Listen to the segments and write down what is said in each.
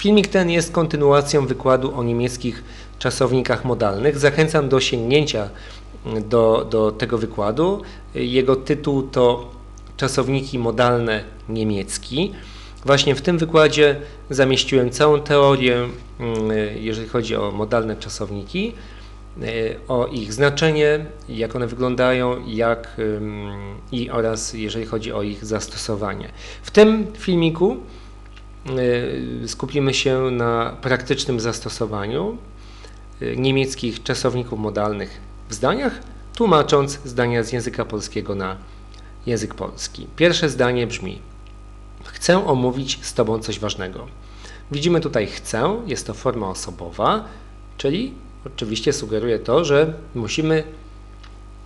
Filmik ten jest kontynuacją wykładu o niemieckich czasownikach modalnych. Zachęcam do sięgnięcia do, do tego wykładu. Jego tytuł to Czasowniki modalne niemiecki. Właśnie w tym wykładzie zamieściłem całą teorię, mm, jeżeli chodzi o modalne czasowniki, y, o ich znaczenie, jak one wyglądają, jak i oraz jeżeli chodzi o ich zastosowanie. W tym filmiku skupimy się na praktycznym zastosowaniu y, niemieckich czasowników modalnych w zdaniach, tłumacząc zdania z języka polskiego na język polski. Pierwsze zdanie brzmi: Chcę omówić z Tobą coś ważnego. Widzimy tutaj chcę, jest to forma osobowa, czyli oczywiście sugeruje to, że musimy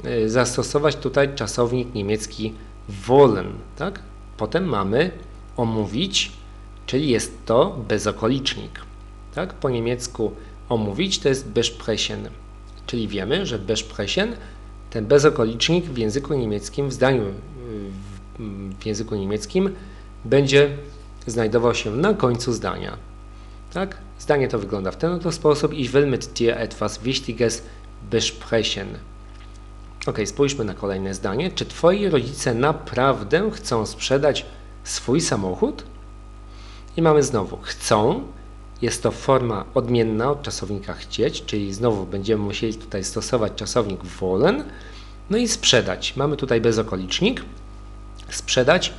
y, zastosować tutaj czasownik niemiecki wollen. Tak? Potem mamy omówić, czyli jest to bezokolicznik. Tak? Po niemiecku omówić to jest besprechen, czyli wiemy, że besprechen, ten bezokolicznik w języku niemieckim, w zdaniu y, w, języku niemieckim będzie znajdował się na końcu zdania. Tak? Zdanie to wygląda w ten oto sposób. Ich will mit dir etwas Wichtiges besprechen. Ok, spójrzmy na kolejne zdanie. Czy twoi rodzice naprawdę chcą sprzedać swój samochód? I mamy znowu chcą. Jest to forma odmienna od czasownika chcieć, czyli znowu będziemy musieli tutaj stosować czasownik wollen. No i sprzedać. Mamy tutaj bezokolicznik. Sprzedać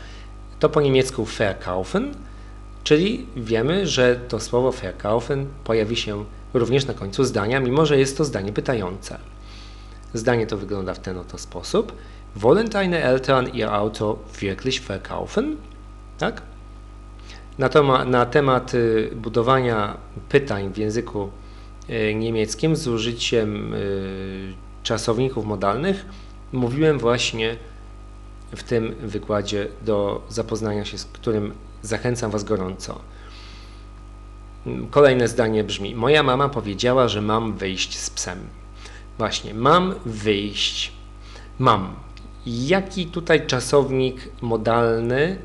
to po niemiecku verkaufen, czyli wiemy, że to słowo verkaufen pojawi się również na końcu zdania, mimo że jest to zdanie pytające. Zdanie to wygląda w ten oto sposób. Wollen deine Eltern ihr Auto wirklich verkaufen? Tak? Na, na temat y, budowania pytań w języku y, niemieckim z użyciem y, czasowników modalnych mówiłem właśnie w tym wykładzie do zapoznania się z którym zachęcam Was gorąco. Kolejne zdanie brzmi: Moja mama powiedziała, że mam wyjść z psem. Właśnie, mam wyjść. Mam. Jaki tutaj czasownik modalny?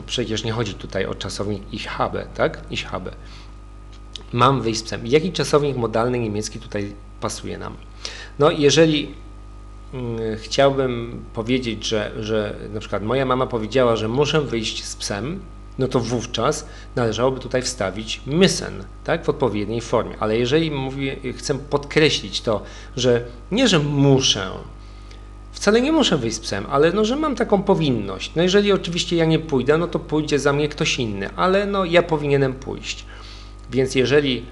Bo przecież nie chodzi tutaj o czasownik ich habe, tak? Ich habe. Mam wyjść z psem. Jaki czasownik modalny niemiecki tutaj pasuje nam? No, jeżeli Mm, chciałbym powiedzieć, że, że na przykład moja mama powiedziała, że muszę wyjść z psem, no to wówczas należałoby tutaj wstawić müssen, tak, w odpowiedniej formie. Ale jeżeli mówię, chcę podkreślić to, że nie, że muszę, wcale nie muszę wyjść z psem, ale no, że mam taką powinność. No jeżeli oczywiście ja nie pójdę, no to pójdzie za mnie ktoś inny, ale no ja powinienem pójść. Więc jeżeli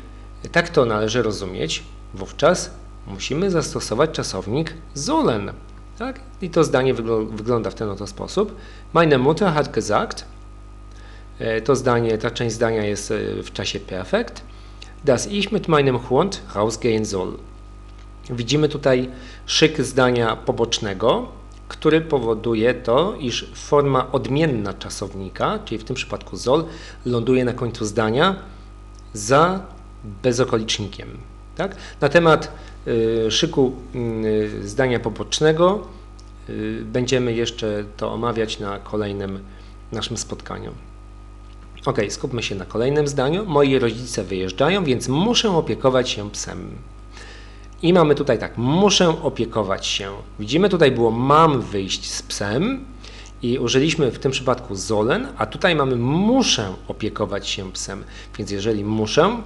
tak to należy rozumieć, wówczas musimy zastosować czasownik sollen. Tak? I to zdanie wygląda w ten oto sposób. Meine Mutter hat gesagt, e, to zdanie, ta część zdania jest e, w czasie perfekt, dass ich mit meinem Hund rausgehen soll. Widzimy tutaj szyk zdania pobocznego, który powoduje to, iż forma odmienna czasownika, czyli w tym przypadku soll, ląduje na końcu zdania za bezokolicznikiem. Tak? Na temat y, szyku y, zdania pobocznego y, będziemy jeszcze to omawiać na kolejnym naszym spotkaniu. Ok, skupmy się na kolejnym zdaniu. Moi rodzice wyjeżdżają, więc muszę opiekować się psem. I mamy tutaj tak, muszę opiekować się. Widzimy, tutaj było mam wyjść z psem i użyliśmy w tym przypadku zolen, a tutaj mamy muszę opiekować się psem. Więc jeżeli muszę,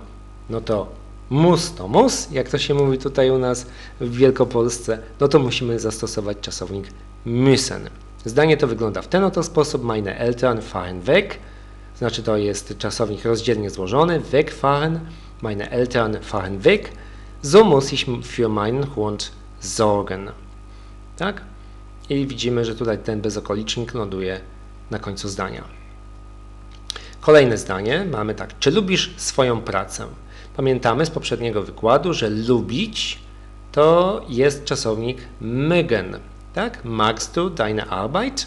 no to mus to mus, jak to się mówi tutaj u nas w Wielkopolsce, no to musimy zastosować czasownik müssen. Zdanie to wygląda w ten oto sposób. Meine Eltern fahren weg. Znaczy to jest czasownik rozdzielnie złożony. Wegfahren. Meine Eltern fahren weg. So muss ich für meinen Hund sorgen. Tak? I widzimy, że tutaj ten bezokolicznik ląduje na końcu zdania. Kolejne zdanie mamy tak. Czy lubisz swoją pracę? Pamiętamy z poprzedniego wykładu, że lubić to jest czasownik mögen. Tak? Magst du deine Arbeit?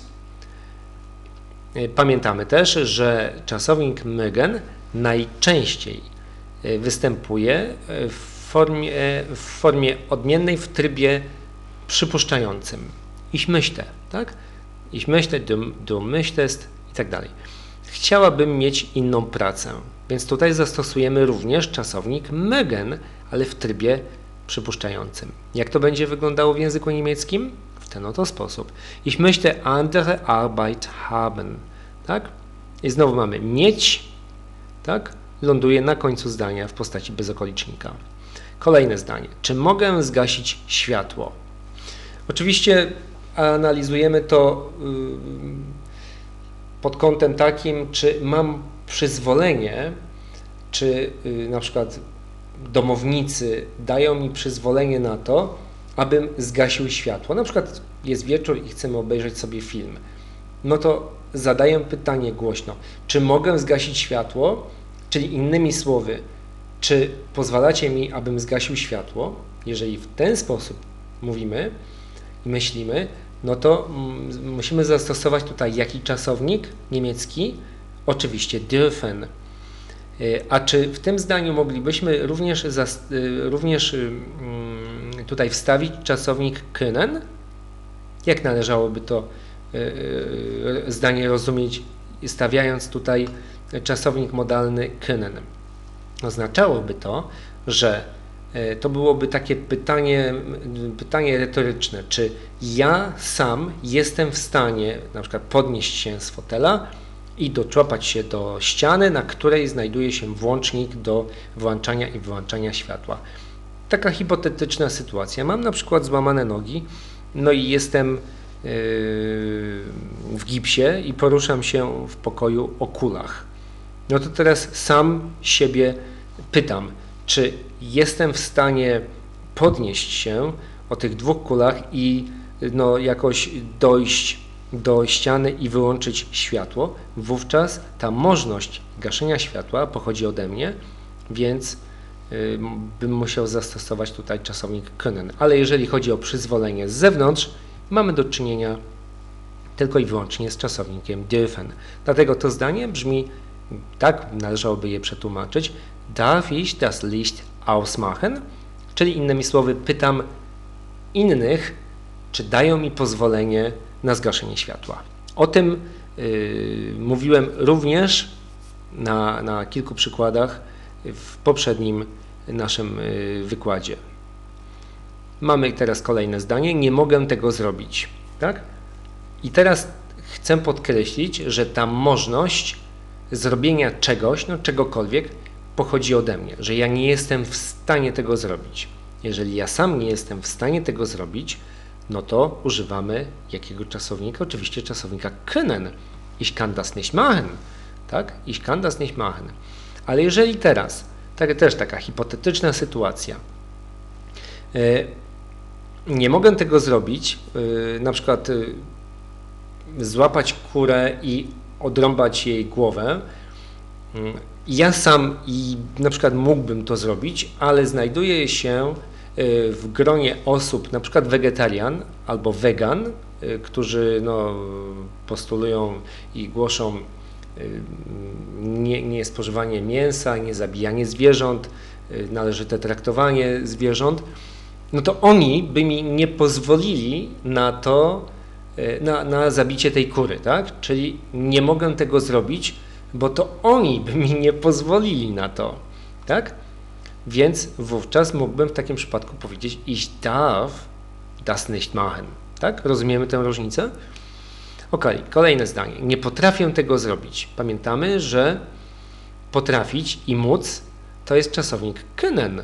Pamiętamy też, że czasownik mögen najczęściej e, występuje e, w formie, w formie odmiennej w trybie przypuszczającym. Ich möchte, tak? Ich möchte, du, du möchtest i tak dalej. Chciałabym mieć inną pracę. Więc tutaj zastosujemy również czasownik mögen, ale w trybie przypuszczającym. Jak to będzie wyglądało w języku niemieckim? W ten oto sposób. Ich möchte andere Arbeit haben. Tak? I znowu mamy mieć, tak? Ląduje na końcu zdania w postaci bezokolicznika. Kolejne zdanie. Czy mogę zgasić światło? Oczywiście analizujemy to yy, pod kątem takim, czy mam przyzwolenie, czy yy, na przykład domownicy dają mi przyzwolenie na to, abym zgasił światło. Na przykład jest wieczór i chcemy obejrzeć sobie film. No to zadaję pytanie głośno, czy mogę zgasić światło? Czyli innymi słowy, czy pozwalacie mi, abym zgasił światło? Jeżeli w ten sposób mówimy i myślimy, no to mm, musimy zastosować tutaj jaki czasownik niemiecki? Oczywiście dürfen. Y, A czy w tym zdaniu moglibyśmy również, y, również y, mm, tutaj wstawić czasownik können? Jak należałoby to zdanie rozumieć, stawiając tutaj czasownik modalny können? Oznaczałoby to, że y, to byłoby takie pytanie, pytanie retoryczne, czy ja sam jestem w stanie na przykład podnieść się z fotela i doczłapać się do ściany, na której znajduje się włącznik do włączania i wyłączania światła. Taka hipotetyczna sytuacja. Mam na przykład złamane nogi, no i jestem yy, w gipsie i poruszam się w pokoju o kulach. No to teraz sam siebie pytam, czy jestem w stanie podnieść się o tych dwóch kulach i no, jakoś dojść do ściany i wyłączyć światło, wówczas ta możliwość gaszenia światła pochodzi ode mnie, więc y, bym musiał zastosować tutaj czasownik können. Ale jeżeli chodzi o przyzwolenie z zewnątrz, mamy do czynienia tylko i wyłącznie z czasownikiem dürfen. Dlatego to zdanie brzmi tak, należałoby je przetłumaczyć. Darf ich das Licht ausmachen? Czyli innymi słowy, pytam innych, czy dają mi pozwolenie na zgaszenie światła. O tym y, mówiłem również na, na kilku przykładach w poprzednim naszym y, wykładzie. Mamy teraz kolejne zdanie. Nie mogę tego zrobić. Tak? I teraz chcę podkreślić, że ta możliwość zrobienia czegoś, no czegokolwiek, pochodzi ode mnie, że ja nie jestem w stanie tego zrobić. Jeżeli ja sam nie jestem w stanie tego zrobić, no to używamy jakiego czasownika? Oczywiście czasownika können. Ich kann das nicht machen. Tak? Ich kann das nicht machen. Ale jeżeli teraz, tak, też taka hipotetyczna sytuacja, yy, nie mogę tego zrobić, yy, na przykład yy, złapać kurę i odrąbać jej głowę, mm, ja sam i na przykład mógłbym to zrobić, ale znajduję się w gronie osób, na przykład wegetarian albo wegan, y, którzy no, postulują i głoszą y, nie, nie spożywanie mięsa, nie zabijanie zwierząt, y, należyte traktowanie zwierząt, no to oni by mi nie pozwolili na to, na, na zabicie tej kury, tak? Czyli nie mogę tego zrobić, bo to oni by mi nie pozwolili na to, tak? Więc wówczas mógłbym w takim przypadku powiedzieć ich darf das nicht machen. Tak? Rozumiemy tę różnicę? Ok, kolejne zdanie. Nie potrafię tego zrobić. Pamiętamy, że potrafić i móc to jest czasownik können,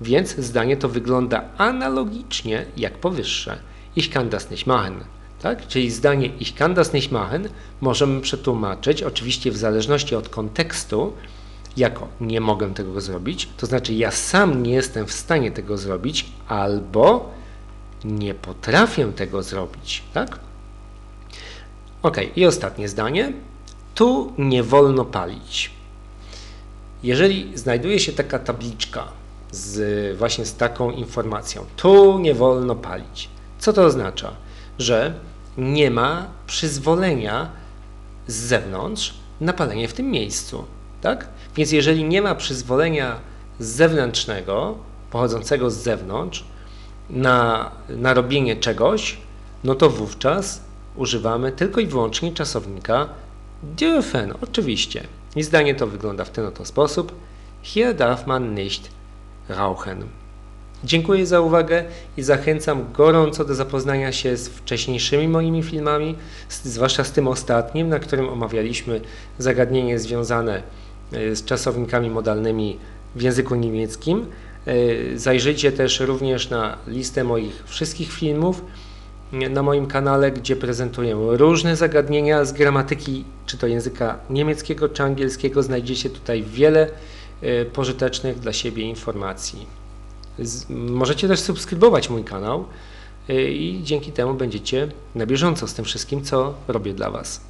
więc zdanie to wygląda analogicznie jak powyższe. Ich kann das nicht machen. Tak? Czyli zdanie ich kann das nicht machen możemy przetłumaczyć, oczywiście w zależności od kontekstu, jako nie mogę tego zrobić, to znaczy ja sam nie jestem w stanie tego zrobić, albo nie potrafię tego zrobić, tak? Ok, i ostatnie zdanie. Tu nie wolno palić. Jeżeli znajduje się taka tabliczka z, właśnie z taką informacją, tu nie wolno palić, co to oznacza? Że nie ma przyzwolenia z zewnątrz na palenie w tym miejscu, tak? Więc jeżeli nie ma przyzwolenia zewnętrznego, pochodzącego z zewnątrz, na, na robienie czegoś, no to wówczas używamy tylko i wyłącznie czasownika dürfen, oczywiście. I zdanie to wygląda w ten oto sposób. Hier darf man nicht rauchen. Dziękuję za uwagę i zachęcam gorąco do zapoznania się z wcześniejszymi moimi filmami, zwłaszcza z tym ostatnim, na którym omawialiśmy zagadnienie związane e, z czasownikami modalnymi w języku niemieckim. E, Zajrzyjcie też również na listę moich wszystkich filmów na moim kanale, gdzie prezentuję różne zagadnienia z gramatyki, czy to języka niemieckiego, czy angielskiego. Znajdziecie tutaj wiele e, pożytecznych dla siebie informacji. Możecie też subskrybować mój kanał y, i dzięki temu będziecie na bieżąco z tym wszystkim, co robię dla Was.